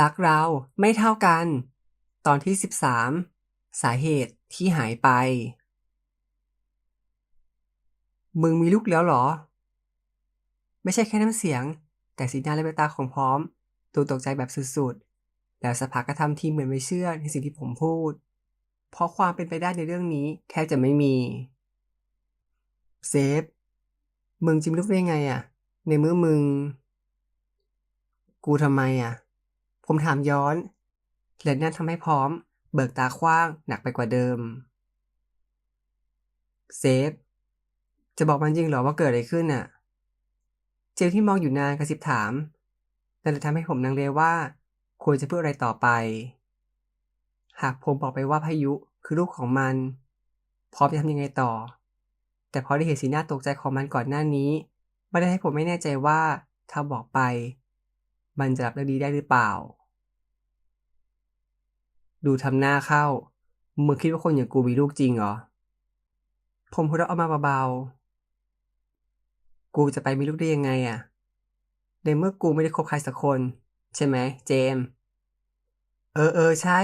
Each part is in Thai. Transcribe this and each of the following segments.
รักเราไม่เท่ากัน ตอนที่สิบสามสาเหตุที่หายไป มึงมีลูกแล้วเหรอ ไม่ใช่แค่น้ำเสียง แต่สีหน้าและแววตาของพร้อมดูตกใจแบบสุดๆ แล้วสักพักก็ทำทีเหมือนไม่เชื่อในสิ่งที่ผมพูด เพราะความเป็นไปได้ในเรื่องนี้แทบจะไม่มี เซฟ มึงจิมลูกได้ไงอะ ในเมื่อมึง กูทำไมอะ ผมถามย้อน และนั่นทำให้พร้อม เบิกตาคว้างหนักไปกว่าเดิม เซฟ จะบอกมันจริงเหรอว่าเกิดอะไรขึ้นน่ะ เจลที่มองอยู่นานกระซิบถามนั่นเลยทำให้ผมนังเลว่า ควรจะพูดอะไรต่อไป หากผมบอกไปว่าพายุคือลูกของมัน พร้อมจะทำยังไงต่อ แต่พอได้เห็นสีหน้าตกใจของมันก่อนหน้านี้ไม่ได้ให้ผมไม่แน่ใจว่าถ้าบอกไป มันจะรับเรื่องนี้ได้หรือเปล่า ดูทำหน้าเข้า มึงคิดว่าคนอย่างกูมีลูกจริงเหรอ ผมพูดออกมาเบาๆ กูจะไปมีลูกได้ยังไงอะในเมื่อกูไม่ได้คบใครสักคน ใช่ไหมเจมส์เออเออใช่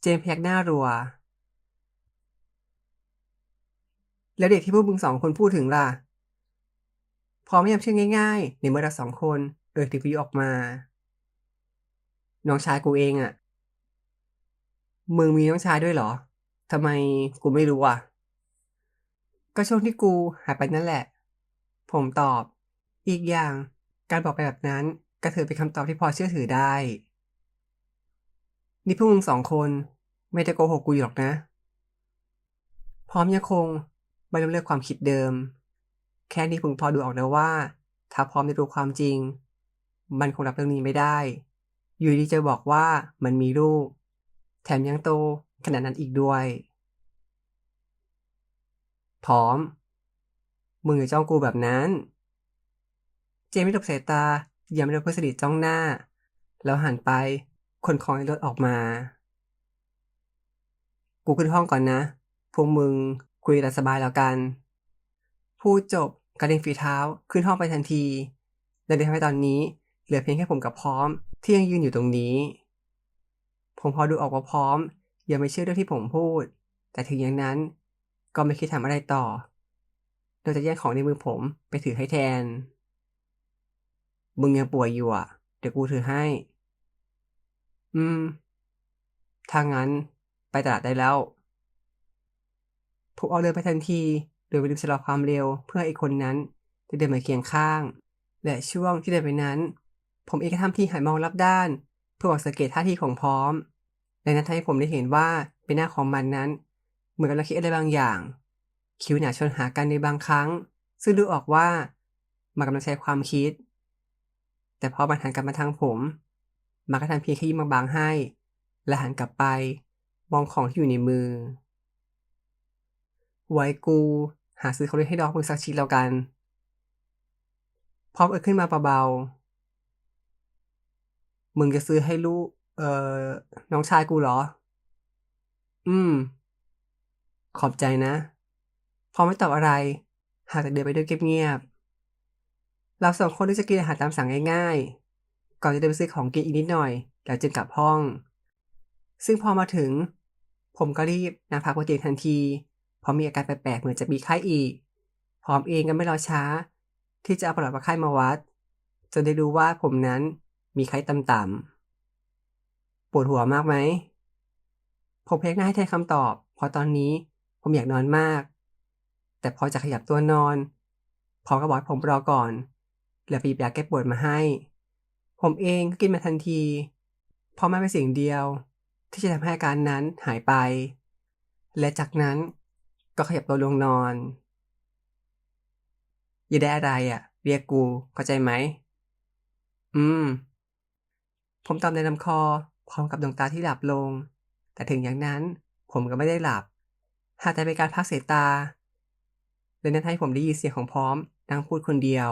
เจมส์พยักหน้ารัว แล้วเด็กที่พวกมึงสองคนพูดถึงล่ะพอไม่ยอมเชื่อง่ายๆ ในเมื่อเราสองคน เอ่ยถึงพายุออกมา น้องชายกูเองอะมึงมีน้องชายด้วยเหรอทำไมกูไม่รู้อะ ก็ช่วงที่กูหายไปนั่นแหละ ผมตอบ อีกอย่างการบอกไปแบบนั้นก็ถือเป็นคำตอบที่พอเชื่อถือได้ นี่พวกมึงสองคน ไม่ได้โกหกกูอยู่หรอกนะ พร้อมยังคงไม่ล้มเลิกความคิดเดิม แค่นี้ผมพอดูออกแล้วว่า ถ้าพร้อมจะรู้ความจริง มันคงรับเรื่องนี้ไม่ได้ อยู่ดีจะบอกว่ามันมีลูก แถมยังโตขนาดนั้นอีกด้วย พร้อม มึงอย่าจ้องกูแบบนั้น เจมไม่หลบสายตายังไม่โดนเพื่อสนิทจ้องหน้า แล้วหันไปคนของในรถออกมา กูขึ้นห้องก่อนนะ พวกมึงคุยแต่สบายแล้วกัน พูดจบกระเด็นฝีเท้าขึ้นห้องไปทันทีและเลยทำให้ตอนนี้ เหลือเพียงแค่ผมกับพร้อมที่ยังยืนอยู่ตรงนี้ ผมพอดูออกว่าพร้อมยังไม่เชื่อเรื่องที่ผมพูด แต่ถึงอย่างนั้นก็ไม่คิดทำอะไรต่อโดยจะแย่งของในมือผมไปถือให้แทน มึงยังป่วยอยู่อะ เดี๋ยวกูถือให้ อืม ถ้างั้นไปตลาดได้แล้ว ผมเอาเดินไปทันที โดยไม่ลืมชะลอความเร็วเพื่อให้อีกคนนั้นจะเดินมาเคียงข้าง และช่วงที่เดินไปนั้น ผมเองก็ทำทีหันมองรับด้าน เพื่อหวังสังเกตท่าทีของพร้อม และนั้นทำให้ผมได้เห็นว่าเป็นหน้าของมันนั้น เหมือนกำลังคิดอะไรบางอย่าง คิ้วหนาชนหากันในบางครั้ง ซึ่งดูออกว่ามันกำลังใช้ความคิด แต่พอมันหันกลับมาทางผม มันก็ทำเพียงแค่ยิ้มบางๆให้ และหันกลับไป มองของที่อยู่ในมือ ไว้กู หาซื้อของเล่นให้ดอกมึงสักชิ้นแล้วกัน พร้อมเอ่ยขึ้นมาเบาๆ มึงจะซื้อให้ลูก เอ่อ น้องชายกูเหรอ อืม ขอบใจนะ พอไม่ตอบอะไร หากแต่เดินไปด้วยเงียบๆเราสองคนได้จะกินอาหารตามสั่งง่ายๆ ก่อนจะเดินไปซื้อของกินอีกนิดหน่อย แล้วจึงกลับห้อง ซึ่งพอมาถึง ผมก็รีบนั่งพักบนเตียงทันที เพราะมีอาการแปลกๆ เหมือนจะมีไข้อีก พร้อมเองก็ไม่รอช้า ที่จะเอาประวัติว่าไข้มาวัดจนได้รู้ว่าผมนั้น มีไข้ต่ำๆ ปวดหัวมากไหม ผมเพยักหน้าให้แทนคำตอบ เพราะตอนนี้ผมอยากนอนมาก แต่พอจะขยับตัวนอน พอก็บอกผมรอก่อน แล้วปหยิบยาแก้ปวดมาให้ ผมเองก็กินมาทันที เพราะมันเป็นสิ่งเดียว ที่จะทำให้อาการนั้นหายไป และจากนั้นก็ขยับตัวลงนอน อย่าได้อะไรอะ เรียกกูเข้าใจไหม อืม ผมตอบในลำคอพร้อมกับดวงตาที่หลับลง แต่ถึงอย่างนั้นผมก็ไม่ได้หลับ หากแต่เป็นการพักสายตาและนั้นให้ผมได้ยินเสียงของพร้อมนั่งพูดคนเดียว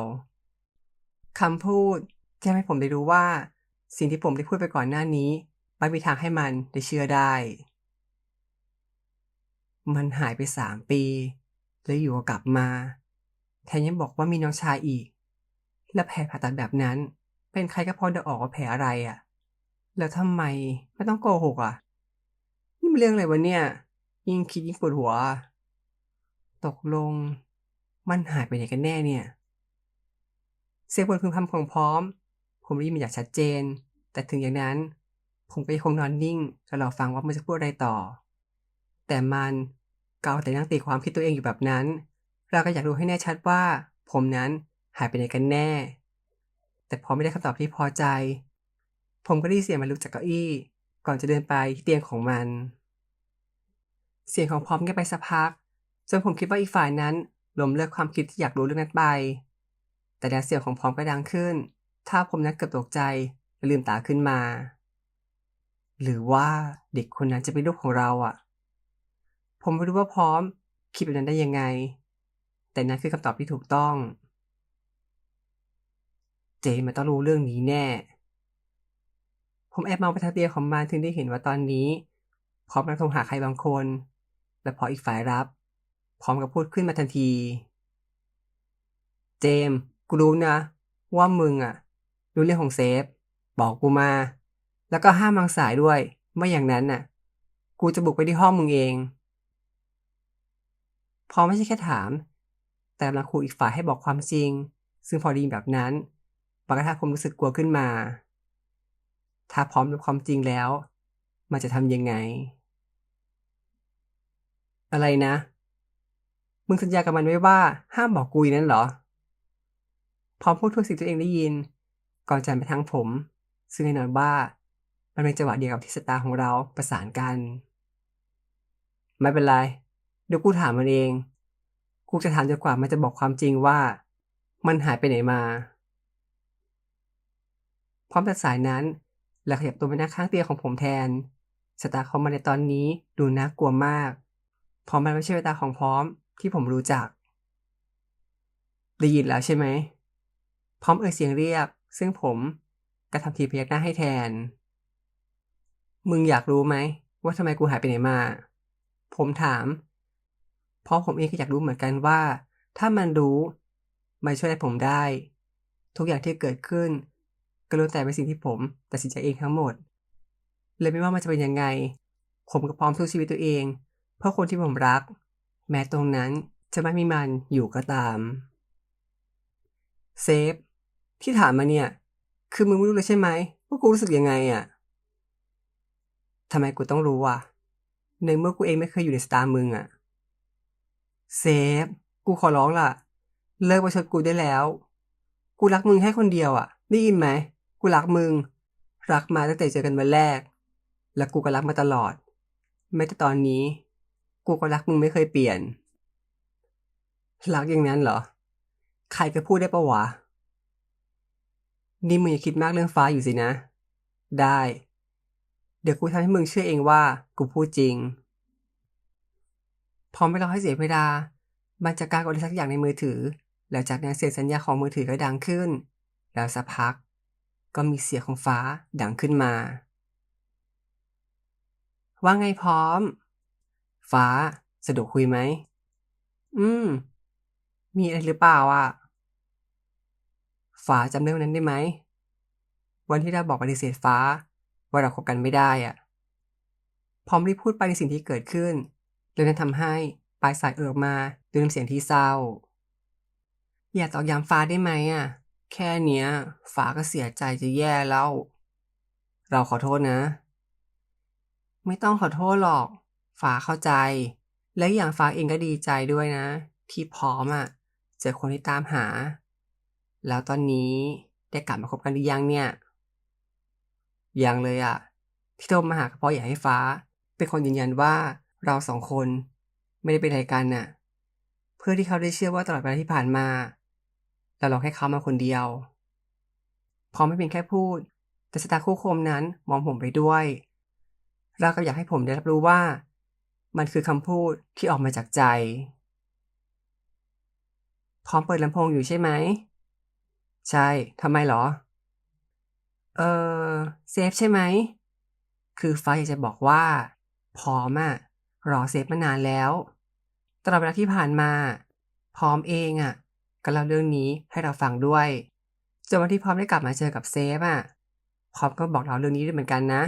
คำพูดจะทำให้ผมได้รู้ว่า สิ่งที่ผมได้พูดไปก่อนหน้านี้ไม่มีทางให้มันได้เชื่อได้ มันหายไปสามปี แล้วอยู่กลับมาแถมยังบอกว่ามีน้องชายอีก และแผลผ่าตัดแบบนั้น เป็นใครก็พอเดาออกว่าแผลอะไรอะแล้วทำไมไม่ต้องโกหกอะนี่มันเรื่องอะไรวะเนี่ย ยิ่งคิดยิ่งปวดหัว ตกลงมันหายไปไหนกันแน่เนี่ย เสียงบนพึมพำของพร้อม ผมได้ยินมาอยางชัดเจน แต่ถึงอย่างนั้น ผมก็ยังคงนอนนิ่งและรอฟังว่ามันจะพูดอะไรต่อ แต่มันเอาแต่นั่งตีความคิดตัวเองอยู่แบบนั้น เราก็อยากรู้ให้แน่ชัดว่า ผมนั้นหายไปไหนกันแน่ แต่พอไม่ได้คำตอบที่พอใจ ผมก็ได้เสียงมันลุกจากเก้าอี้ ก่อนจะเดินไปที่เตียงของมัน เสียงของพร้อมเงียบไปสักพัก จนผมคิดว่าอีกฝ่ายนั้นล้มเลิกความคิดที่อยากรู้เรื่องนั้นไป แต่แล้วเสียงของพร้อมก็ดังขึ้น ถ้าผมนั้นเกือบตกใจและลืมตาขึ้นมา หรือว่าเด็กคนนั้นจะเป็นลูกของเราอะ ผมไม่รู้ว่าพร้อมคิดแบบนั้นได้ยังไง แต่นั่นคือคำตอบที่ถูกต้อง เจมันต้องรู้เรื่องนี้แน่ ผมแอบมองไปทางเตียงของมันถึงได้เห็นว่าตอนนี้ พร้อมกำลังโทรหาใครบางคน และพออีกฝ่ายรับ พร้อมกับพูดขึ้นมาทันที เจมกูรู้นะ ว่ามึงอะรู้เรื่องของเซฟ บอกกูมา แล้วก็ห้ามวางสายด้วย ไม่อย่างนั้นน่ะ กูจะบุกไปที่ห้องมึงเอง พอไม่ใช่แค่ถาม แต่กำลังขู่อีกฝ่ายให้บอกความจริง ซึ่งพอดีแบบนั้น มันก็ทำให้ผมรู้สึกกลัวขึ้นมา ถ้าพร้อมรับความจริงแล้ว มันจะทำยังไง อะไรนะ มึงสัญญากับมันไว้ว่าห้ามบอกกูอย่างนั้นเหรอ พร้อมพูดทุกสิ่งที่ตัวเองได้ยิน ก่อนจะไปทางผม ซึ่งแน่นอนว่ามันเป็นจังหวะเดียวกับที่สตาร์ของเราประสานกัน ไม่เป็นไร เดี๋ยวกูถามมันเอง กูจะถามจนกว่ามันจะบอกความจริงว่า มันหายไปไหนมา พร้อมตัดสายนั้น และขยับตัวไปนั่งข้างเตียงของผมแทนสตาร์เขามาในตอนนี้ดูน่ากลัวมากพราะมันไม่ใช่เวลาของพร้อมที่ผมรู้จักได้ยินแล้วใช่ไหม พร้อมเอ่ยเสียงเรียก ซึ่งผมก็ทำทีพยักหน้าให้แทน มึงอยากรู้ไหม ว่าทำไมกูหายไปไหนมา ผมถาม เพราะผมเองก็อยากรู้เหมือนกันว่า ถ้ามันรู้ มันช่วยผมได้ ทุกอย่างที่เกิดขึ้น ก็ล้วนแต่เป็นสิ่งที่ผมตัดสินใจเองทั้งหมด เลยไม่ว่ามันจะเป็นยังไง ผมก็พร้อมสู้ชีวิตตัวเอง เพื่อคนที่ผมรัก แม้ตรงนั้นจะไม่มีมันอยู่ก็ตามเซฟที่ถามมาเนี่ย คือมึงไม่รู้เลยใช่ไหมว่ากูรู้สึกยังไงอะทำไมกูต้องรู้อะในเมื่อกูเองไม่เคยอยู่ในสตาร์มึงอะเซฟกูขอร้องล่ะ เลิกประชดกูได้แล้ว กูรักมึงแค่คนเดียวอะ ได้ยินไหม กูรักมึง รักมาตั้งแต่เจอกันวันแรก และกูก็รักมาตลอดแม้แต่ตอนนี้ กูก็รักมึงไม่เคยเปลี่ยน รักอย่างนั้นเหรอ ใครก็พูดได้ปะวะ นี่มึงอย่าคิดมากเรื่องฟ้าอยู่สินะ ได้ เดี๋ยวกูทำให้มึงเชื่อเองว่ากูพูดจริง พร้อมไม่รอให้เสียเวลามันจะการกดอะไรสักอย่างในมือถือ แล้วจากนั้นเสียงสัญญาของมือถือก็ดังขึ้น แล้วสักพัก ก็มีเสียงของฟ้าดังขึ้นมา ว่าไงพร้อม ฟ้าสะดวกคุยไหม อืม มีอะไรหรือเปล่าอะ ฟ้าจำเรื่องนั้นได้ไหม วันที่เราบอกปฏิเสธฟ้า ว่าเราคบกันไม่ได้อะ พร้อมรีบพูดไปในสิ่งที่เกิดขึ้นแล้วนั้นทำให้ปลายสายเอ่ยออกมาด้วยน้ำเสียงที่เศร้า อย่าตอกย้ำฟ้าได้ไหมอะ แค่เนี้ยฟ้าก็เสียใจจะแย่แล้ว เราขอโทษนะ ไม่ต้องขอโทษหรอกฟ้าเข้าใจ และอย่างฟ้าเองก็ดีใจด้วยนะ ที่พร้อมอะเจอคนที่ตามหา แล้วตอนนี้ได้กลับมาคบกันหรือยังเนี่ย ยังเลยอะ ที่โทรมาหาก็เพราะอยากให้ฟ้า เป็นคนยืนยันว่าเราสองคน ไม่ได้เป็นอะไรกันน่ะ เพื่อที่เขาได้เชื่อว่าตลอดเวลาที่ผ่านมา เราหลอกให้เขามาคนเดียว พร้อมไม่เพียงแค่พูด แต่สตาคู่คมนั้นมองผมไปด้วย เราก็อยากให้ผมได้รับรู้ว่า มันคือคำพูดที่ออกมาจากใจ พร้อมเปิดลำโพงอยู่ใช่ไหม ใช่ ทำไมหรอ เออเซฟใช่ไหม คือฟ้าอยากจะบอกว่า พร้อมอะรอเซฟมานานแล้ว ตลอดเวลาที่ผ่านมา พร้อมเองอะ ก็เล่าเรื่องนี้ให้เราฟังด้วยจนวันที่พร้อมได้กลับมาเจอกับเซฟอะพร้อมก็บอกเราเรื่องนี้ด้วยเหมือนกันนะ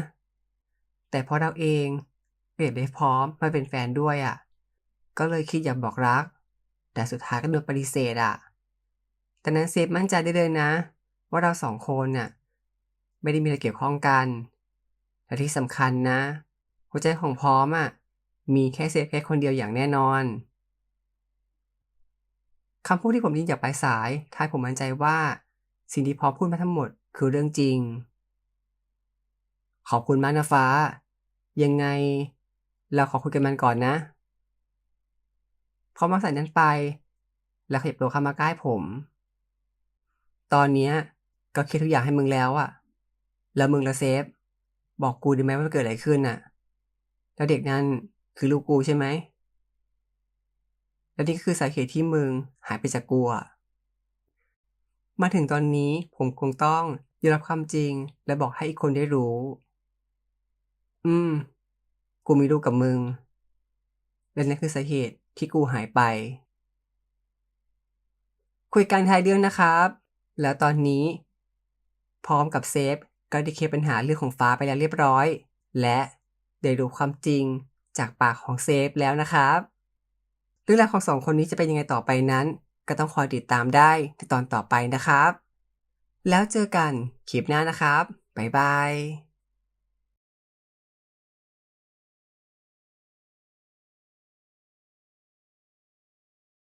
แต่พอเราเองเปลี่ยนไปพร้อมมาเป็นแฟนด้วยอะก็เลยคิดอยากบอกรัก แต่สุดท้ายก็โดนปฏิเสธอะแต่นั้นเซฟมั่นใจได้เลยนะ ว่าเราสองคนน่ะไม่ได้มีอะไรเกี่ยวข้องกันและที่สำคัญนะ หัวใจของพร้อมอะมีแค่เซฟแค่คนเดียวอย่างแน่นอน คำพูดที่ผมยินจากปลายสายทายผมมั่นใจว่า สิ่งที่พอพูดมาทั้งหมดคือเรื่องจริง ขอบคุณมากนะฟ้า ยังไง เราขอคุยกันมันก่อนนะพร้อมางสายนั้นไป แล้วขยับตัวเข้ามาใกล้ผม ตอนเนี้ยก็คิดทุกอย่างให้มึงแล้วอะแล้วมึงละเซฟ บอกกูได้ไหมว่าเกิดอะไรขึ้นน่ะแล้วเด็กนั่นคือลูกกูใช่ไหม และนี่คือสาเหตุที่มึงหายไปจากกูอะมาถึงตอนนี้ผมคงต้องยอมรับความจริง และบอกให้อีกคนได้รู้ อืม กูมีลูกกับมึง และนั่นคือสาเหตุที่กูหายไป คุยกันทายเรื่องนะครับ แล้วตอนนี้ พร้อมกับเซฟก็ได้เคลียร์ปัญหาเรื่องของฟ้าไปแล้วเรียบร้อย และได้รู้ความจริงจากปากของเซฟแล้วนะครับ เรื่องราวของสองคนนี้จะเป็นยังไงต่อไปนั้น ก็ต้องคอยติดตามได้ในตอนต่อไปนะครับ แล้วเจอกันคลิปหน้านะครับ บ๊ายบาย